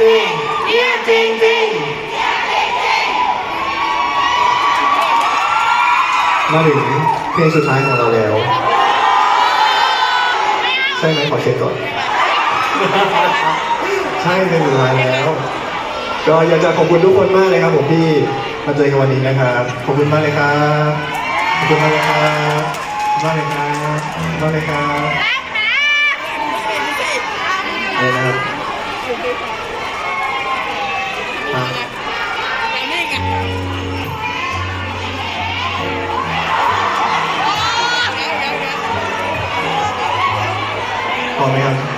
จริงเยี่ยมจริงจริงมาถึงเพลงสุดท้ายของเราแล้ว ใช่ไหมขอเช็คก่อน ใช่เพลงสุดท้ายแล้ว ก็อยากจะขอบคุณทุกคนมากเลยครับ ผมที่มาเจอกันวันนี้นะครับ ขอบคุณมากเลยครับขอบคุณมากเลยครับมากเลยครับมากเลยครับอะไรนะครับ พอไหมครับ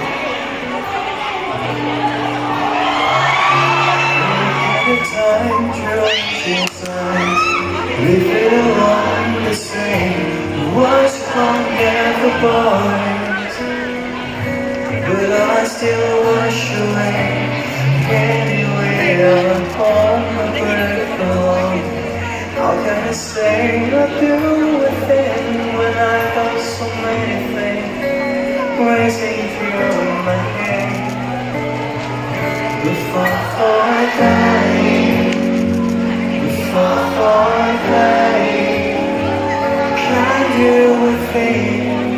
deal with fate.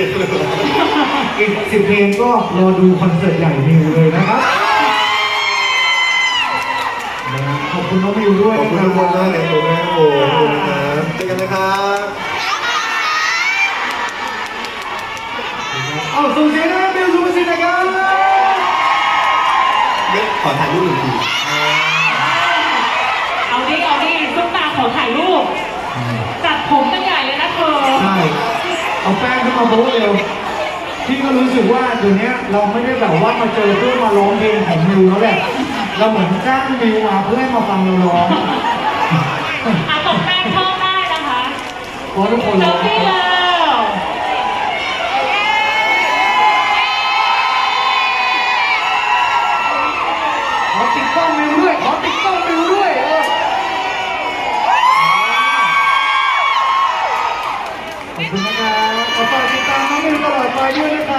อีกสิบเพลงเลยเหรออีกสิบเพลงก็รอดูคอนเสิร์ตใหญ่นิวเลยนะครับนะขอบคุณน้องมิวด้วยขอบคุณทุกคนมากเลยครับผมขอบคุณนะครับเจอกันนะครับเอาส่งเสียงให้เมย์ซูเปอร์ซิลนะครับ เดี๋ยวขอถ่ายรูปหนึ่งที เอาดิ เอาดิซุปตาขอถ่ายรูป จัดผมกันใหญ่เลยนะเธอ ใช่ เอาแป้งขึ้นมาโบ๊ทเร็วพี่ก็รู้สึกว่าเดี๋ยวนี้เราไม่ได้แบบว่ามาเจอเพื่อมาร้องเพลงของมิวแล้วแหละเราเหมือนจ้างมิวมาเพื่อให้มาฟังเราร้องอะตกแป้งเพิ่มได้นะคะเพราะทุกคนเซร้ลองฟี่เลย Are you